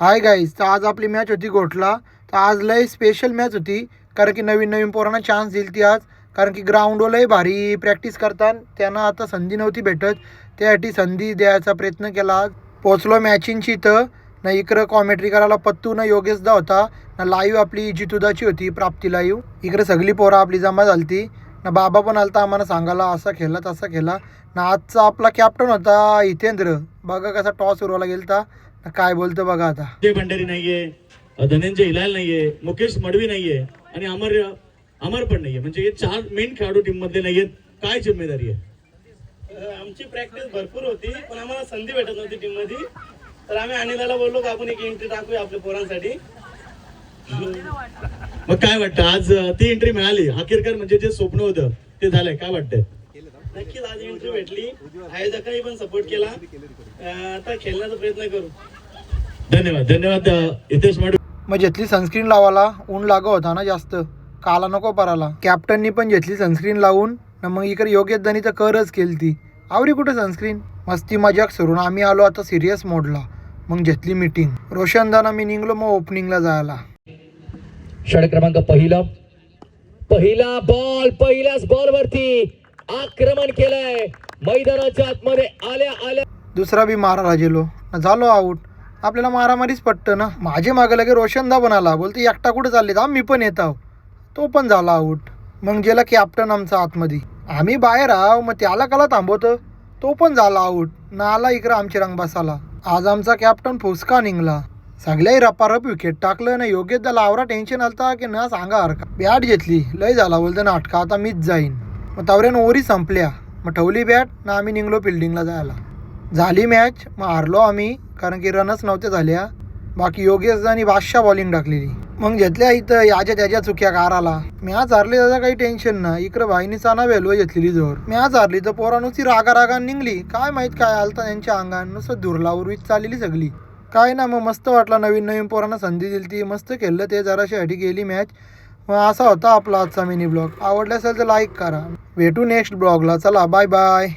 Hi guys तर आज आपली मॅच होती गोठला तर आज लय स्पेशल मॅच होती कारण की नवीन नवीन पोरांना चान्स दिली ती आज. कारण की ग्राउंडवर लय भारी प्रॅक्टिस करतात त्यांना आता संधी नव्हती भेटत. त्यासाठी संधी द्यायचा प्रयत्न केला. आज पोचलो मॅचिंगची इथं. ना इकडं कॉमेंट्री करायला पत्तू ना योगेशदा होता. ना लाईव्ह आपली जितुदाची होती प्राप्ती लाईव्ह इकडे सगळी पोरं आपली जमा झालती. ना बाबा पण आलता आम्हाला सांगायला असा खेळला तसा खेळला. ना आजचा आपला कॅप्टन होता हितेंद्र. बघा कसा टॉस उरवायला गेलता. काय बोलतो बघा आता. जय भंडारी नाहीये धनंजय हिलाल नाहीये मुकेश मडवी नाहीये आणि अमर अमर पण नाहीये. म्हणजे हे चार मेन खेळाडू टीम मधले नाहीयेत. काय जिम्मेदारी आहे? आमची प्रॅक्टिस भरपूर होती पण आम्हाला संधी भेटत नव्हती टीममध्ये तर आम्ही अनिलाला बोललो की आपण एक एंट्री टाकूया आपल्या पोरांसाठी. मग काय वाटतं? आज ती एंट्री मिळाली. अखेरकर म्हणजे जे स्वप्न होतं ते झालंय. काय वाटतंय? नक्कीच आज एंट्री भेटली. आयोजकांनी पण सपोर्ट केला. आता खेळण्याचा प्रयत्न करू. धन्यवाद धन्यवाद हितेश मडवी मग घेतली सनस्क्रीन लावायला ऊन लागत होता ना जास्त. काला नको पराला. कॅप्टननी पण घेतली सनस्क्रीन लावून न मग इकडे योग्य दनी तर करच केली ती आवरी कुठे सनस्क्रीन मस्ती मजाक सोडून आम्ही आलो आता सिरियस मोडला मग घेतली मीटिंग रोशनदाना मी निघलो मग ओपनिंगला जायला. षड क्रमांक पहिला. पहिला बॉल पहिल्याच बॉल वरती आक्रमण केलंय. मैदानाच्या आतमध्ये आल्या आल्या. दुसरा बी गेलो न झालो आऊट आपल्याला मारामारीच पटतं ना. माझे मागे लगे रोशनदा पण आला. बोलते एकटा कुठे चालले तर मी पण येत आहो तो पण झाला आऊट मग गेला कॅप्टन आमचा आतमध्ये. आम्ही बाहेर आहो मग त्याला कला थांबवतं. तो पण झाला आऊट ना आला इकडं आमची रंगबासाला. आज आमचा कॅप्टन फुसका निघला. सगळ्याही रपारप विकेट टाकलं ना योग्य त्याला आवरा टेन्शन आलता की ना सांगा हरका बॅट घेतली. लय झाला. बोलतं नाटका आता मीच जाईन. मग तवऱ्यानं ओरी संपल्या. मग ठेवली बॅट ना आम्ही निघलो फिल्डिंगला जायला. झाली मॅच मग हारलो आम्ही. कारण की रनच नव्हते झाल्या. बाकी योगेश आणि बादशाह बॉलिंग टाकलेली. मग घेतल्या इथं याच्या त्याच्या चुक्या काराला. मॅच हारली त्याचा काही टेन्शन ना इकडं भाईनी चाना वेलव घेतलेली जोर. मॅच हारली तर पोरा रागा रागान निघली. काय माहीत काय आलता त्यांच्या अंगान. नुसतं धुरलावरवीच चाललेली सगळी. काय ना मग मस्त वाटला नवीन नवीन पोरांना संधी दिली ती. मस्त खेळलं ते जराशी गेली मॅच मग असा होता आपला आजचा मिनी ब्लॉग आवडला असेल तर लाईक करा. भेटू नेक्स्ट ब्लॉगला चला बाय बाय